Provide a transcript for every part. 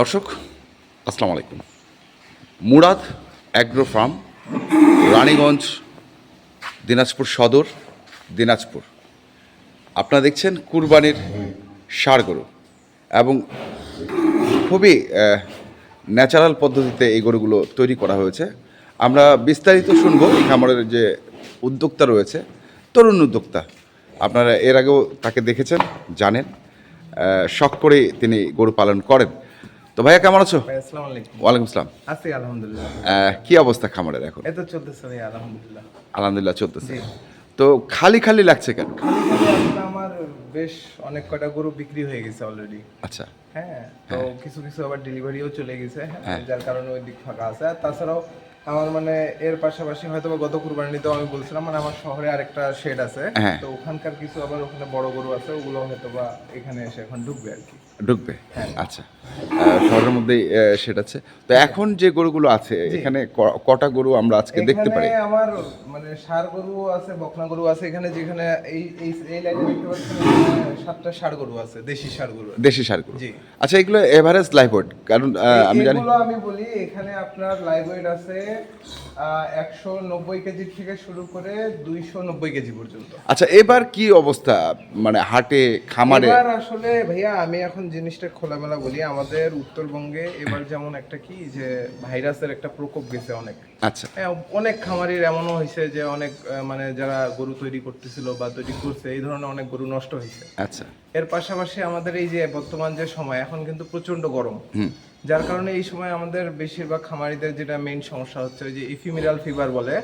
দর্শক, আসসালামু আলাইকুম। Murad agro farm, Raniganj, Dinajpur Sadar, Dinajpur. আপনারা দেখছেন কুরবানির গরু এবং খুবই ন্যাচারাল পদ্ধতিতে এই গরুগুলো তৈরি করা হয়েছে। আমরা বিস্তারিত শুনব এই খামারের যে উদ্যোক্তা রয়েছে, তরুণ উদ্যোক্তা। আপনারা এর আগেও তাকে দেখেছেন, জানেন। শখ করে তিনি গরু পালন করেন। তো ভাইয়া কেমন আছো? ওয়ালাইকুম আসসালাম আছি আলহামদুলিল্লাহ। কি অবস্থা খামারের এখন? এই তো চলতেছে ভাই আলহামদুলিল্লাহ। আলহামদুলিল্লাহ চলতেছে। তো খালি খালি লাগছে কেন? আমার বেশ অনেক কটা গরু বিক্রি হয়ে গেছে অলরেডি আচ্ছা। হ্যাঁ তো কিছু কিছু আবার ডেলিভারিও চলে গেছে হ্যাঁ, হ্যাঁ। যার কারণে ওই দিক ফাঁকা আছে। আর তাছাড়াও আমার মানে এর পাশাপাশি হয়তো গত কুরবানিতেও আমি বলছিলাম মানে আমার শহরে আরেকটা শেড আছে। হ্যাঁ। তো ওখানকার কিছু আবার ওখানে বড় গরু আছে ওগুলো হয়তো বা এখানে এসে এখন ঢুকবে আর কি। ঢুকবে? হ্যাঁ। আচ্ছা। শহরের মধ্যেই আহ, সেটা আছে। তো এখন যে গরুগুলো আছে এখানে কটা গরু আমরা আজকে দেখতে পারি? আমার মানে ষাড় গরু আছে বকনা গরু আছে। এখানে যেখানে এই এই এই লাইনে দেখতে পাচ্ছেন সাতটা ষাড় গরু আছে দেশি ষাড় গরু দেশি গরু। আচ্ছা এগুলো এভারেজ লাইফ ওয়েট কারণ আমি জানি আমি বলি এখানে আপনার ওয়েট আছে একশো নব্বই কেজি থেকে শুরু করে দুইশো নব্বই কেজি পর্যন্ত। আচ্ছা এবার কি অবস্থা? মানে হাটে খামারে আসলে ভাইয়া আমি এখন জিনিসটা খোলামেলা বলি আমাদের উত্তরবঙ্গে এবার যেমন একটা কি যে ভাইরাসের একটা প্রকোপ গেছে অনেক। আচ্ছা। হ্যাঁ অনেক খামারির এমনও হয়েছে যে অনেক মানে যারা গরু তৈরি করতেছিল বা তৈরি করছে এই ধরনের অনেক গরু নষ্ট হয়েছে। আচ্ছা। এর পাশাপাশি আমাদের এই যে বর্তমান যে সময় এখন কিন্তু প্রচণ্ড গরম। যার কারণে এই সময় আমাদের বেশিরভাগ খামারিদের যেটা মেইন সমস্যা হচ্ছে ওই যে ইফিমিরাল ফিভার বলে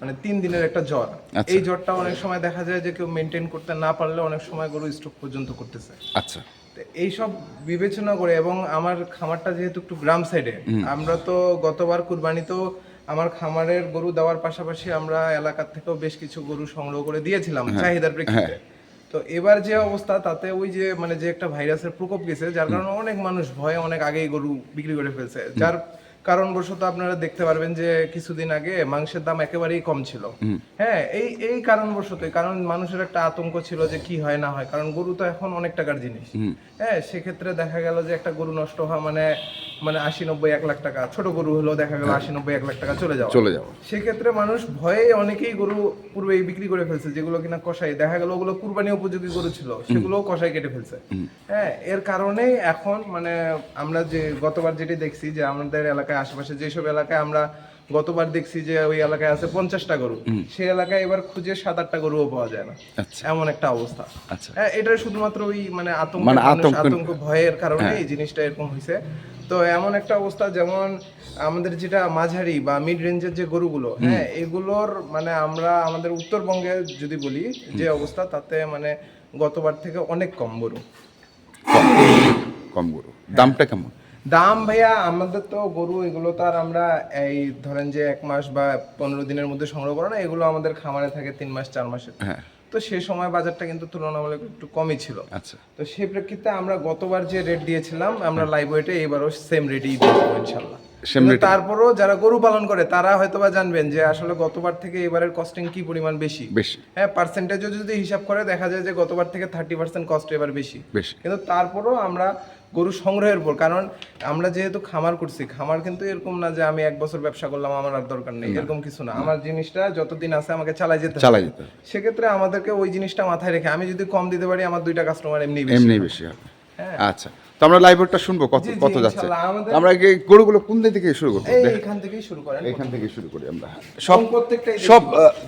মানে তিন দিনের একটা জ্বর। আচ্ছা। এই জ্বরটা অনেক সময় দেখা যায় যে কেউ মেনটেন করতে না পারলে অনেক সময় গরু স্ট্রোক পর্যন্ত করতেছে। আচ্ছা। এইসব বিবেচনা করে এবং আমার খামারটা যেহেতু একটু গ্রাম সাইডে আমরা তো গতবার কুরবানিতেও আমার খামারের গরু দেওয়ার পাশাপাশি আমরা এলাকার থেকেও বেশ কিছু গরু সংগ্রহ করে দিয়েছিলাম চাহিদার প্রেক্ষিতে। তো এবার যে অবস্থা তাতে ওই যে মানে যে একটা ভাইরাসের প্রকোপ গেছে যার কারণে অনেক মানুষ ভয়ে অনেক আগেই গরু বিক্রি করে ফেলছে। যার কারণবশত আপনারা দেখতে পারবেন যে কিছুদিন আগে মাংসের দাম একেবারেই কম ছিল। হ্যাঁ এই এই কারণবশত কারণ মানুষের একটা আতঙ্ক ছিল যে কি হয় না হয় কারণ গরু তো এখন অনেক টাকার জিনিস। হ্যাঁ সেক্ষেত্রে দেখা গেল যে একটা গরু নষ্ট হওয়া মানে মানে আশি নব্বই এক লাখ টাকা ছোট গরু হলেও দেখা গেল আশি নব্বই এক লাখ টাকা চলে যাওয়া। চলে যাব সেক্ষেত্রে মানুষ ভয়ে অনেকেই গরু পূর্বেই বিক্রি করে ফেলছে যেগুলো কিনা কষাই। দেখা গেল ওগুলো কুরবানি উপযোগী গরু ছিল সেগুলোও কষাই কেটে ফেলছে। হ্যাঁ এর কারণে এখন মানে আমরা যে গতবার যেটি দেখছি যে আমাদের এলাকায় আশেপাশে যেসব এলাকায় আমরা গতবার দেখছি যে ওই এলাকায় আছে পঞ্চাশটা গরু সেই এলাকায় এবার খুঁজে সাত আটটা গরুও পাওয়া যায় না। আচ্ছা। এমন একটা অবস্থা। আচ্ছা। হ্যাঁ এটা শুধুমাত্র ওই মানে আতঙ্ক মানে আতঙ্ক- ভয়ের কারণে এই জিনিসটা এরকম হয়েছে। তো এমন একটা অবস্থা যেমন আমাদের যেটা মাঝারি বা মিড রেঞ্জের যে গরুগুলো হ্যাঁ এগুলোর মানে আমরা আমাদের উত্তরবঙ্গে যদি বলি যে অবস্থা তাতে মানে গতবার থেকে অনেক কম গরু কম গরু। দামটা কেমন? দাম ভাইয়া আমাদের তো গরু এগুলো তো আর আমরা এই ধরেন যে এক মাস বা পনেরো দিনের মধ্যে সংগ্রহ করো না এগুলো আমাদের খামারে থাকে তিন মাস চার মাসের। হ্যাঁ। তো সে সময় বাজারটা কিন্তু তুলনামূলক একটু কমই ছিল। আচ্ছা। তো সেই প্রেক্ষিতে আমরা গতবার যে রেট দিয়েছিলাম আমরা লাইভ ওয়েটে এবারও সেম রেটই দিয়ে দেবো ইনশাল্লাহ? তারপরও যারা গরু পালন করে তারা হয়তো বা জানবেন যে আসলে গতবার থেকে এবারের কস্টিং কি পরিমাণ বেশি? বেশি। হ্যাঁ পার্সেন্টেজও যদি হিসাব করে দেখা যায় যে গতবার থেকে থার্টি পার্সেন্ট কস্ট এবার বেশি। বেশি। কিন্তু তারপরও আমরা গরু সংগ্রহের পর কারণ আমরা যেহেতু খামার করছি খামার কিন্তু এরকম না যে আমি এক বছর ব্যবসা করলাম আমার আর দরকার নেই এরকম কিছু না। আমার জিনিসটা যতদিন আছে আমাকে চালাই যেতে চালাই যেতে সেক্ষেত্রে আমাদেরকে ওই জিনিসটা মাথায় রেখে আমি যদি কম দিতে পারি আমার দুইটা কাস্টমার এমনি বেশি এমনি বেশি হবে। হ্যাঁ। আচ্ছা তো আমরা লাইভ ওয়েটটা শুনব কত কত যাচ্ছে? আমরা গরুগুলো কোন দিক থেকে শুরু করব? এখান থেকেই শুরু করেন। এখান থেকে শুরু করি আমরা। সব প্রত্যেকটাই দেশি সব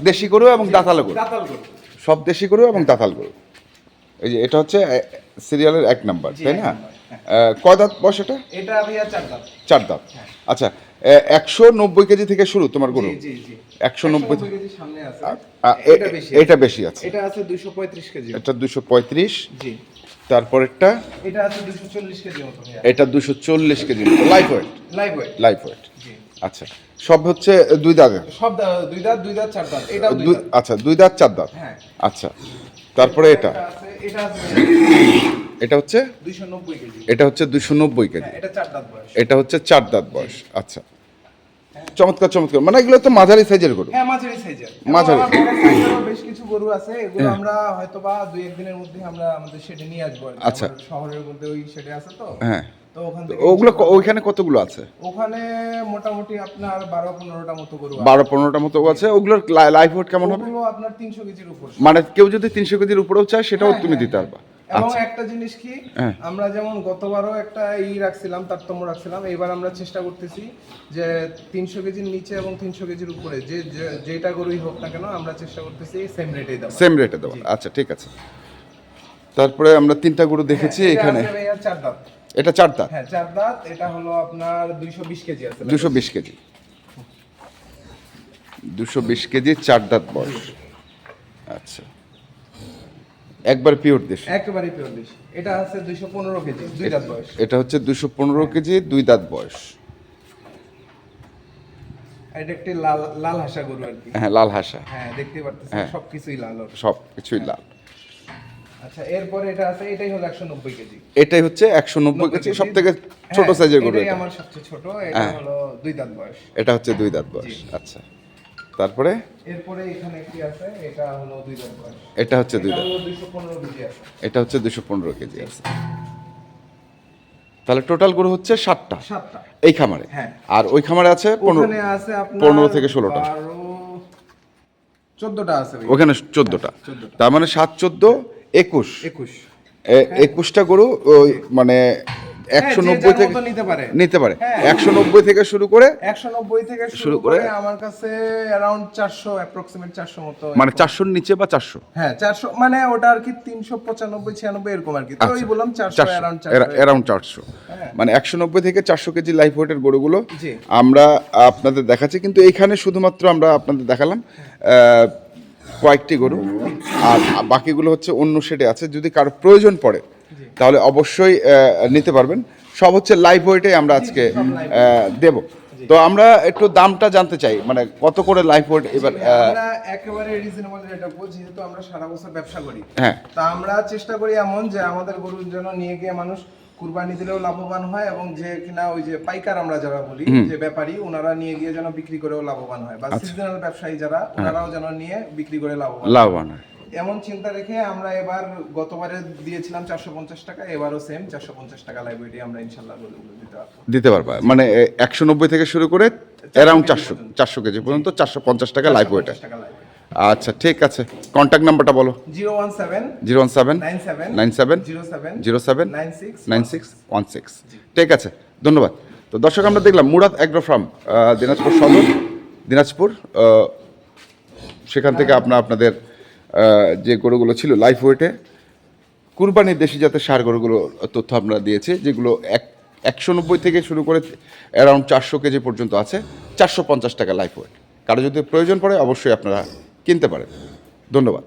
দেশি গরু এবং দাতাল গরু। দাতাল গরু। সব দেশি গরু এবং দাতাল গরু। এই যে এটা হচ্ছে সিরিয়ালের এক নাম্বার তাই না? কয় দাঁত এটা? এটা ভাইয়া চার দাঁত। চার দাঁত। আচ্ছা একশো নব্বই কেজি থেকে শুরু তোমার গরু? একশো নব্বই কেজি সামনে আছে। এটা বেশি আছে। এটা আছে দুইশো পঁয়ত্রিশ কেজি। এটা দুশো পঁয়ত্রিশ। তারপরেরটা? এটা আছে দুইশো চল্লিশ কেজি মতো এটা দুশো চল্লিশ kg life weight live weight life weight আচ্ছা সব হচ্ছে দুই দাঁতের সব দুই দাঁত দুই দাঁত চার দাঁত। দুই আচ্ছা দুই দাঁত চার দাঁত? হ্যাঁ। আচ্ছা তারপরে এটা? এটা আছে। এটা হচ্ছে? এটা হচ্ছে দুশো নব্বই কেজি। হ্যাঁ এটা চার দাঁত এটা হচ্ছে চার দাঁত বয়স। আচ্ছা। চমৎকার চমৎকার। মানে এগুলো তো মাঝারি সাইজের গরু। হ্যাঁ মাঝারি সাইজের। মাঝারি। আমার বেশ কিছু গরু আছে এগুলো আমরা হয়তো বা দুই একদিনের মধ্যে আমরা আমাদের শেডে নিয়ে আসব আচ্ছা। শহরের মধ্যে ওই শেডে আছে তো। হ্যাঁ। তো ওখান ওগুলো ওইখানে কতগুলো আছে? ওখানে মোটামুটি আপনার বারো পনেরোটা মতো গরু আছে। বারো পনেরোটা মতো আছে। ওগুলোর লাইফ কেমন হবে? আপনার তিনশো কেজির উপর। মানে কেউ যদি তিনশো কেজির উপরেও চায় সেটাও হ্যাঁ, তুমি হ্যাঁ, দিতে হ্যাঁ। পারবা। এবং আচ্ছা। একটা জিনিস কি হ্যাঁ। আমরা যেমন গতবারও একটা ই রাখছিলাম তারতম্য রাখছিলাম এবার আমরা চেষ্টা করতেছি যে তিনশো কেজির নিচে এবং তিনশো কেজির উপরে যে যেটা গরুই হোক না কেন আমরা চেষ্টা করতেছি সেম রেটেই দেওয়া সেম রেটে দেওয়া আচ্ছা ঠিক আছে। তারপরে আমরা তিনটা গরু দেখেছি হ্যাঁ, এখানে। চার দাঁত। এটা চারটা হ্যাঁ চার দাঁত এটা হলো আপনার দুইশো বিশ কেজি আছে। দুশো বিশ কেজি। দুশো বিশ কেজি চার দাঁত বয়স। আচ্ছা। একবার পিওর দেশ একেবারে পিওর ডিশ এটা আছে দুইশো পনেরো কেজি দুই দাঁত বয়স। এটা হচ্ছে দুশো পনেরো কেজি দুই দাঁত বয়স। এটা একটি লাল লাল হাসা গরু আর কি। হ্যাঁ লাল হাসা। হ্যাঁ দেখতে পারতেছেন হ্যাঁ। সবকিছুই লাল ওর। সব কিছুই লাল। আচ্ছা এরপরে এটা আছে এটাই হলো একশো নব্বই কেজি। এটাই হচ্ছে একশো নব্বই কেজি সব থেকে ছোট হ্যাঁ, সাইজের গরু এটা। আমার সবচেয়ে ছোট এটা হ্যাঁ। হলো দুই দাঁত বয়স। এটা হচ্ছে দুই দাঁত বয়স আচ্ছা। তারপরে? এরপরে এখানে একটি আছে? এটা হলো দুই এটা হচ্ছে দুই এটা হচ্ছে দুশো পনেরো কেজি আছে। তাহলে টোটাল গরু হচ্ছে সাতটা। এই খামারে? হ্যাঁ। আর ওই খামারে আছে পনেরো থেকে ষোলোটা। চোদ্দটা আছে ওখানে চোদ্দটা। চোদ্দটা। তার মানে সাত চোদ্দ একুশ। একুশ। একুশটা গরু ওই মানে একশো হ্যাঁ, নব্বই থেকে নিতে পারে। নিতে পারে। হ্যাঁ। একশো নব্বই থেকে শুরু করে একশো নব্বই থেকে শুরু করে- আমার কাছে অ্যারাউন্ড চারশো অ্যাপ্রক্সিমেট চারশো মতো মানে চারশোর নিচে বা চারশো? হ্যাঁ চারশো মানে ওটা আর কি তিনশো পঁচানব্বই ছিয়ানব্বই এরকম আর কি। তো ওই বললাম চারশো অ্যারাউন্ড চারশো হ্যাঁ। মানে একশো নব্বই থেকে চারশো কেজি লাইফ ওয়েটের গরুগুলো আমরা আপনাদের দেখাচ্ছি কিন্তু এইখানে শুধুমাত্র আমরা আপনাদের দেখালাম কয়েকটি গরু। আর বাকিগুলো হচ্ছে অন্য শেডে আছে। যদি কারও প্রয়োজন পড়ে তাহলে অবশ্যই নিতে পারবেন। সব হচ্ছে লাইভ ওয়েটে আমরা আজকে দেব। তো আমরা একটু দামটা জানতে চাই মানে কত করে লাইভ ওয়েট এবার আমরা একেবারে রিজনেবল রেট রাখব যেহেতু আমরা সারা বছর ব্যবসা করি। হ্যাঁ। তা আমরা চেষ্টা করি এমন যে আমাদের গরুর জন্য নিয়ে গিয়ে মানুষ কুরবানি দিলেও লাভবান হয় এবং যে কিনা ওই যে পাইকার আমরা যারা বলি যে ব্যাপারী ওনারা নিয়ে গিয়ে যেন বিক্রি করেও লাভবান হয় বা আচ্ছা। সিজনাল ব্যবসায়ী যারা হ্যাঁ। ওনারাও যেন নিয়ে বিক্রি করে লাভবান লাভবান হয়। এমন চিন্তা রেখে আমরা এবার গতবারে দিয়েছিলাম চারশো পঞ্চাশ টাকা এবারও সেম চারশো পঞ্চাশ টাকা লাইব্রেরি আমরা ইনশাল্লাহ দিতে পারব। দিতে পারবা। মানে একশো নব্বই থেকে শুরু করে অ্যারাউন্ড চারশো চারশো কেজি পর্যন্ত চারশো পঞ্চাশ টাকা লাইভ ওয়েটে আচ্ছা ঠিক আছে। কন্ট্যাক্ট নাম্বারটা বলো। Zero one seven zero one seven nine seven nine seven zero seven zero seven nine six nine six one six. ঠিক আছে ধন্যবাদ। তো দর্শক আমরা দেখলাম মুরাদ অ্যাগ্রো ফার্ম দিনাজপুর সদর দিনাজপুর সেখান থেকে আপনার আপনাদের যে গরুগুলো ছিল লাইফ ওয়েটে কুরবানির দেশি জাতের সার গরুগুলো তথ্য আমরা দিয়েছি, যেগুলো এক, একশো নব্বই থেকে শুরু করে অ্যারাউন্ড চারশো কেজি পর্যন্ত আছে, চারশো পঞ্চাশ টাকা লাইফ ওয়েট কারও যদি প্রয়োজন পড়ে, অবশ্যই আপনারা কিনতে পারেন। ধন্যবাদ।